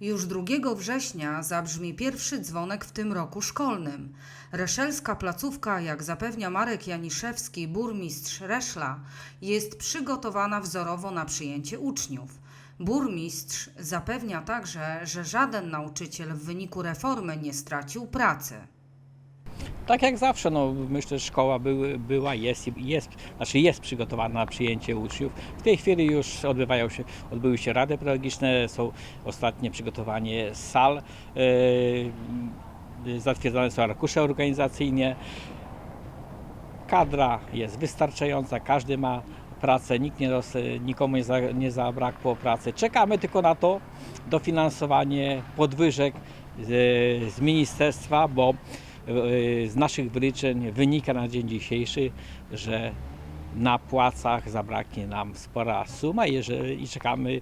Już 2 września zabrzmi pierwszy dzwonek w tym roku szkolnym. Reszelska placówka, jak zapewnia Marek Janiszewski, burmistrz Reszla, jest przygotowana wzorowo na przyjęcie uczniów. Burmistrz zapewnia także, że żaden nauczyciel w wyniku reformy nie stracił pracy. Tak jak zawsze, no, myślę, że szkoła były, była, jest, jest, znaczy jest przygotowana na przyjęcie uczniów. W tej chwili już odbywają się, odbyły się rady pedagogiczne, są ostatnie przygotowanie sal, yy, zatwierdzone są arkusze organizacyjnie. Kadra jest wystarczająca, każdy ma pracę, nikt nie roz, nikomu nie, za, nie zabrakło pracy. Czekamy tylko na to dofinansowanie podwyżek z, z ministerstwa, bo z naszych wyliczeń wynika na dzień dzisiejszy, że na płacach zabraknie nam spora suma jeżeli, i czekamy,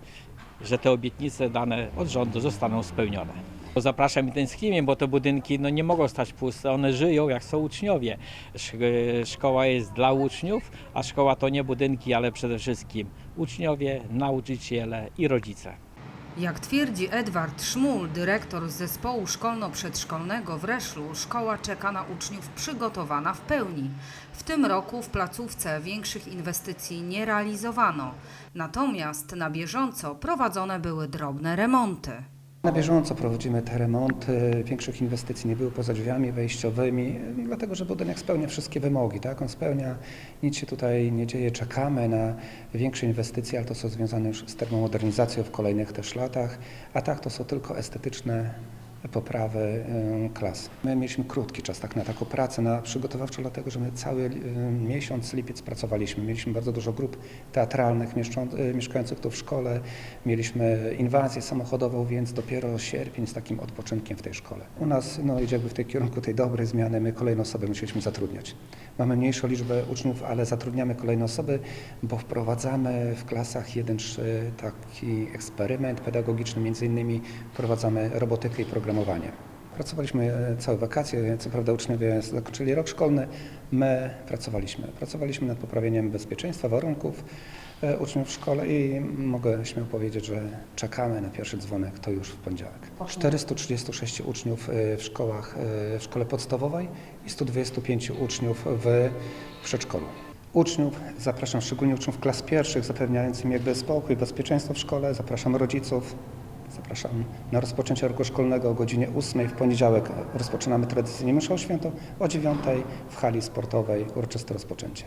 że te obietnice dane od rządu zostaną spełnione. Zapraszam i tęsknimy, bo te budynki no, nie mogą stać puste, one żyją jak są uczniowie. Sz- Szkoła jest dla uczniów, a szkoła to nie budynki, ale przede wszystkim uczniowie, nauczyciele i rodzice. Jak twierdzi Edward Szmul, dyrektor zespołu szkolno-przedszkolnego w Reszlu, szkoła czeka na uczniów przygotowana w pełni. W tym roku w placówce większych inwestycji nie realizowano, natomiast na bieżąco prowadzone były drobne remonty. Na bieżąco prowadzimy te remonty, większych inwestycji nie było poza drzwiami wejściowymi, dlatego że budynek spełnia wszystkie wymogi, tak? On spełnia, nic się tutaj nie dzieje, czekamy na większe inwestycje, ale to są związane już z termomodernizacją w kolejnych też latach, a tak to są tylko estetyczne poprawy y, klas. My mieliśmy krótki czas tak na taką pracę na przygotowawczą, dlatego że my cały y, miesiąc, lipiec pracowaliśmy. Mieliśmy bardzo dużo grup teatralnych y, mieszkających tu w szkole, mieliśmy inwazję samochodową, więc dopiero sierpień z takim odpoczynkiem w tej szkole. U nas no, idzie jakby w tej kierunku tej dobrej zmiany, my kolejne osoby musieliśmy zatrudniać. Mamy mniejszą liczbę uczniów, ale zatrudniamy kolejne osoby, bo wprowadzamy w klasach 1-3 taki eksperyment pedagogiczny, między innymi wprowadzamy robotykę i programowanie. Pracowaliśmy e, całe wakacje, co prawda uczniowie zakończyli rok szkolny, my pracowaliśmy. Pracowaliśmy nad poprawieniem bezpieczeństwa, warunków e, uczniów w szkole i mogę śmiało powiedzieć, że czekamy na pierwszy dzwonek, to już w poniedziałek. 436 uczniów e, w szkołach, w szkole podstawowej i 125 uczniów w przedszkolu. Uczniów, zapraszam szczególnie uczniów klas pierwszych, zapewniającym jakby spokój, bezpieczeństwo w szkole, zapraszam rodziców, Zapraszam na rozpoczęcie roku szkolnego o godzinie 8 w poniedziałek. Rozpoczynamy tradycyjnie mszę świętą o 9 w hali sportowej uroczyste rozpoczęcie.